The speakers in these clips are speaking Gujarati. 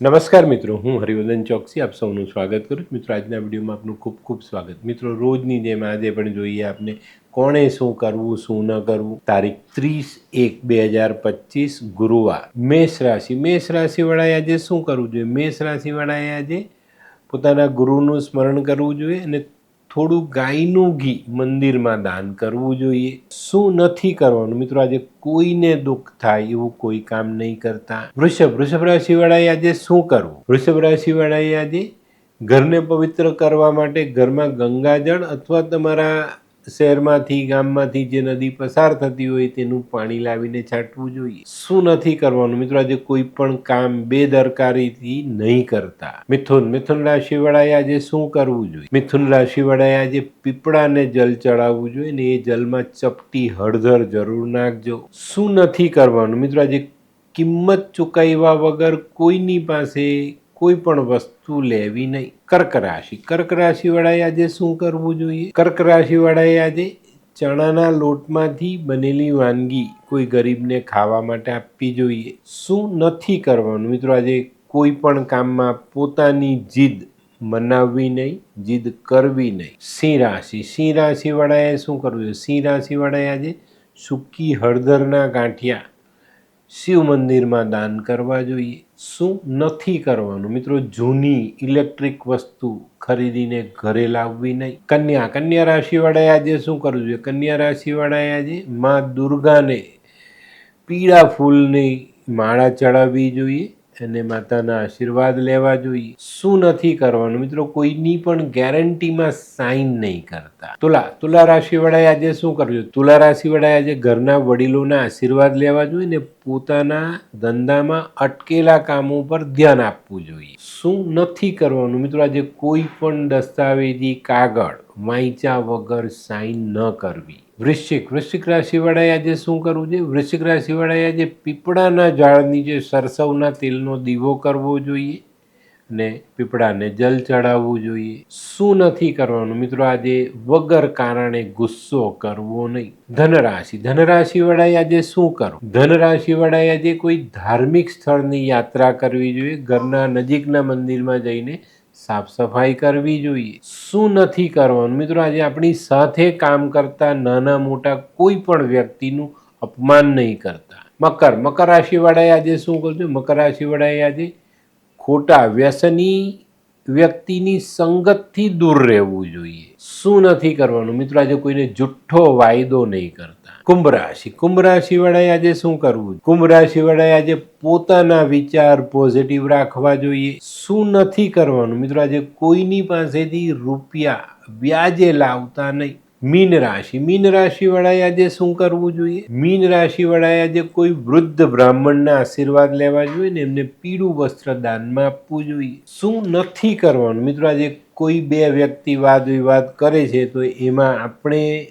નમસ્કાર મિત્રો, હું હરિવર્ધન ચોકસી, આપ સૌનું સ્વાગત કરું છું. મિત્રો, આજના વિડીયોમાં આપનું ખૂબ ખૂબ સ્વાગત. મિત્રો, રોજની જેમ આજે પણ જોઈએ આપને કોણે શું કરવું, શું ન કરવું. તારીખ ત્રીસ એક બે હજાર પચીસ, ગુરુવાર. મેષ રાશિ. મેષ રાશિવાળાએ આજે શું કરવું જોઈએ? મેષ રાશિવાળાએ આજે પોતાના ગુરુનું સ્મરણ કરવું જોઈએ અને થોડું ગાયનું ઘી મંદિરમાં દાન કરવું જોઈએ. શું નથી કરવાનું? મિત્રો, આજે કોઈને દુઃખ થાય એવું કોઈ કામ નહીં કરતા. વૃષભ વૃષભ રાશિવાળાએ આજે શું કરવું? વૃષભ રાશિવાળાએ આજે ઘરને પવિત્ર કરવા માટે ઘરમાં ગંગાજળ અથવા તમારા શહેરમાંથી, ગામમાંથી જે નદી પસાર થતી હોય તેનું પાણી લાવીને છાંટવું જોઈએ. શું નથી કરવાનું? મિત્રો, આજે કોઈ પણ કામ બેદરકારીથી નહીં કરતા. મિથુન મિથુન રાશિવાળાએ આજે શું કરવું જોઈએ? મિથુન રાશિવાળાએ આજે પીપળાને જલ ચડાવવું જોઈએ ને એ જલમાં ચપટી હળદર જરૂર નાખજો. શું નથી કરવાનું? મિત્રો, આજે કિંમત ચૂકવ્યા વગર કોઈની પાસે કોઈ પણ વસ્તુ લેવી નહીં. કર્ક રાશિ. કર્ક રાશિવાળાએ આજે શું કરવું જોઈએ? કર્ક રાશિવાળાએ આજે ચણાના લોટમાંથી બનેલી વાનગી કોઈ ગરીબને ખાવા માટે આપવી જોઈએ. શું નથી કરવાનું? મિત્રો, આજે કોઈ પણ કામમાં પોતાની જીદ મનાવવી નહીં, જીદ કરવી નહીં. સિંહ રાશિ. સિંહ રાશિવાળાએ શું કરવું જોઈએ? સિંહ રાશિવાળાએ આજે સૂકી હળદરના ગાંઠિયા શિવ મંદિરમાં દાન કરવા જોઈએ. શું નથી કરવાનું? મિત્રો, જૂની ઇલેક્ટ્રિક વસ્તુ ખરીદીને ઘરે લાવવી નહીં. કન્યા કન્યા રાશિવાળાએ આજે શું કરવું જોઈએ? કન્યા રાશિવાળાએ આજે મા દુર્ગાને પીળા ફૂલની માળા ચડાવવી જોઈએ. અને માતાના આશીર્વાદ લેવા જોઈએ. શું નથી કરવાનું? મિત્રો, કોઈની પણ ગેરંટીમાં સાઈન નહીં કરતા. તુલા તુલા રાશિવાળાએ આજે શું કરવું તુલા રાશિવાળાએ આજે ઘરના વડીલોના આશીર્વાદ લેવા જોઈએ ને પોતાના ધંધામાં અટકેલા કામો પર ધ્યાન આપવું જોઈએ. શું નથી કરવાનું? મિત્રો, આજે કોઈ પણ દસ્તાવેજી કાગળ વાંચા વગર સાઈન ન કરવી. વૃશ્ચિક વૃશ્ચિક રાશિવાળાએ આજે શું કરવું છે વૃશ્ચિક રાશિવાળાએ આજે પીપળાના ઝાડની જે સરસવના તેલનો દીવો કરવો જોઈએ ને પીપળાને જલ ચડાવવું જોઈએ. શું નથી કરવાનું? મિત્રો, આજે વગર કારણે ગુસ્સો કરવો નહીં. ધનરાશિ, ધનરાશિવાળાએ આજે શું કરવું? ધનરાશિવાળાએ આજે કોઈ ધાર્મિક સ્થળની યાત્રા કરવી જોઈએ. ઘરના નજીકના મંદિરમાં જઈને સાફ સફાઈ કરવી જોઈએ. શું નથી કરવાનું? મિત્રો, આજે આપણી સાથે કામ કરતા નાના મોટા કોઈ પણ વ્યક્તિનું અપમાન નહીં કરતા. મકર મકર રાશિવાળાએ આજે શું જોઈએ મકર રાશિવાળાએ આજે ખોટા વ્યસની વ્યક્તિની સંગતથી દૂર રહેવું જોઈએ. શું નથી કરવાનું? મિત્રો, આજે કોઈને જુઠ્ઠો વાયદો નહીં કરતા. કુંભ રાશિ. કુંભ રાશિવાળાએ આજે શું કરવું? કુંભ રાશિવાળાએ આજે પોતાના વિચાર પોઝિટિવ રાખવા જોઈએ. શું નથી કરવાનું? મિત્રો, આજે કોઈની પાસેથી રૂપિયા વ્યાજે લાવતા નહીં. મીન રાશિ. મીન રાશિવાળાએ આજે શું કરવું જોઈએ? મીન રાશિવાળાએ આજે કોઈ વૃદ્ધ બ્રાહ્મણના આશીર્વાદ લેવા જોઈએ ને એમને પીળું વસ્ત્ર દાનમાં આપવું જોઈએ? શું નથી કરવાનું? મિત્રો, આજે કોઈ બે વ્યક્તિ વાદ વિવાદ કરે છે તો એમાં આપણે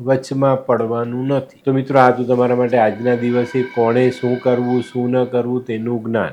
વચમાં પડવાનું નથી. તો મિત્રો, આ તો તમારા માટે આજના દિવસે કોણે શું કરવું, શું ન કરવું તેનું જ્ઞાન.